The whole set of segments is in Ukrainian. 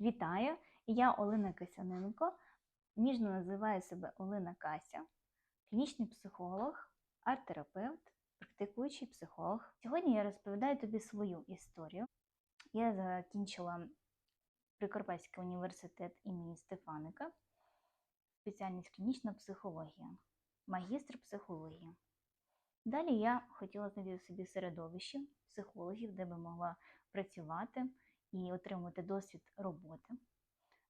Вітаю! Я Олена Касяненко. Ніжно називаю себе Олена Кася, клінічний психолог, арт-терапевт, практикуючий психолог. Сьогодні я розповідаю тобі свою історію. Я закінчила Прикарпатський університет імені Стефаника, спеціальність клінічна психологія, магістр психології. Далі я хотіла знайти собі середовище психологів, де би могла працювати і отримувати досвід роботи.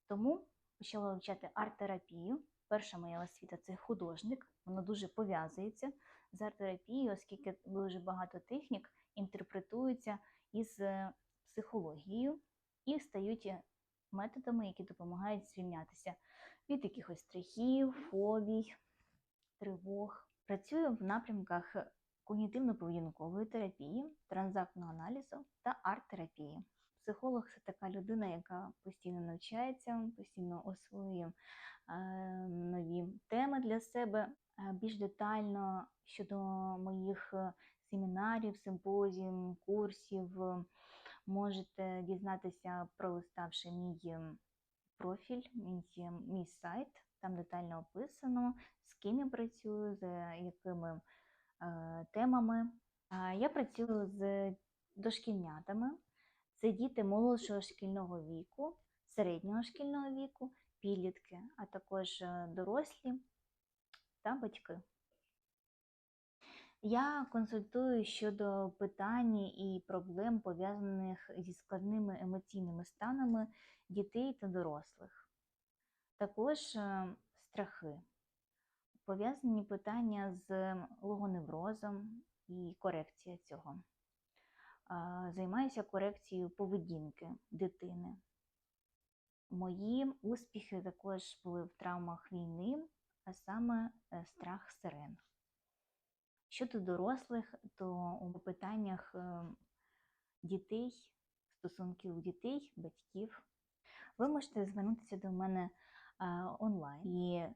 Тому почала вивчати арт-терапію. Перша моя освіта це художник, воно дуже пов'язується з арт-терапією, оскільки дуже багато технік інтерпретуються із е, психологією і стають методами, які допомагають звільнятися від якихось страхів, фобій, тривог. Працюю в напрямках когнітивно-поведінкової терапії, транзактного аналізу та арт-терапії. Психолог це така людина, яка постійно навчається, постійно освоює е, нові теми для себе. Е, Більш детально щодо моїх е, семінарів, симпозіїв, курсів можете дізнатися, пролиставши мій профіль, мій, мій сайт. Там детально описано, з ким я працюю, з якими темами. Я працюю з дошкільнятами. Це діти молодшого шкільного віку, середнього шкільного віку, підлітки, а також е, дорослі та батьки. Я консультую щодо питань і проблем, пов'язаних зі складними емоційними станами дітей та дорослих. Також е, страхи, пов'язані питання з логоневрозом і корекція цього. Займаюся корекцією поведінки дитини. Мої успіхи також були в травмах війни, а саме е, страх сирен. Щодо дорослих, то у питаннях е, дітей, стосунків дітей, батьків, ви можете звернутися до мене е, онлайн. І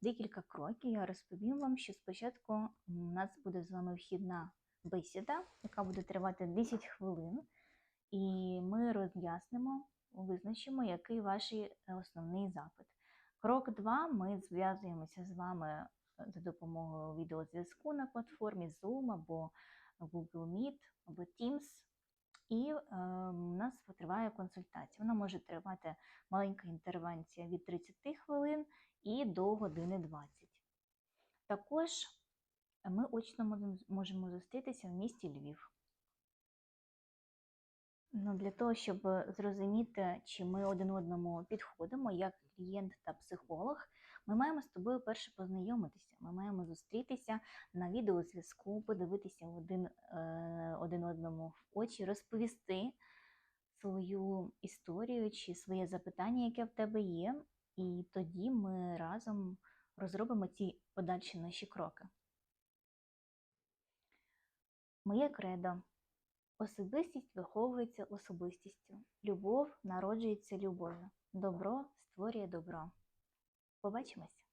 декілька кроків я розповім вам, що спочатку у нас буде з вами вхідна бесіда, яка буде тривати 10 хвилин, і ми роз'яснимо, визначимо, який ваш основний запит. Крок 2. Ми зв'язуємося з вами е, за допомогою відеозв'язку на платформі Zoom або Google Meet або Teams. І е, у нас триває консультація. Вона може тривати маленька інтервенція від 30 хвилин і до години 20. Також ми очно можемо- зустрітися в місті Львів. Ну, для того, щоб зрозуміти, чи ми один одному підходимо як клієнт та психолог, ми маємо з тобою перше познайомитися. Ми маємо зустрітися на відеозв'язку, подивитися один, е, один одному в очі, розповісти свою історію чи своє запитання, яке в тебе є, і тоді ми разом розробимо ці подальші наші кроки. Моє кредо. Особистість виховується особистістю. Любов народжується любов'ю. Добро створює добро. Побачимось!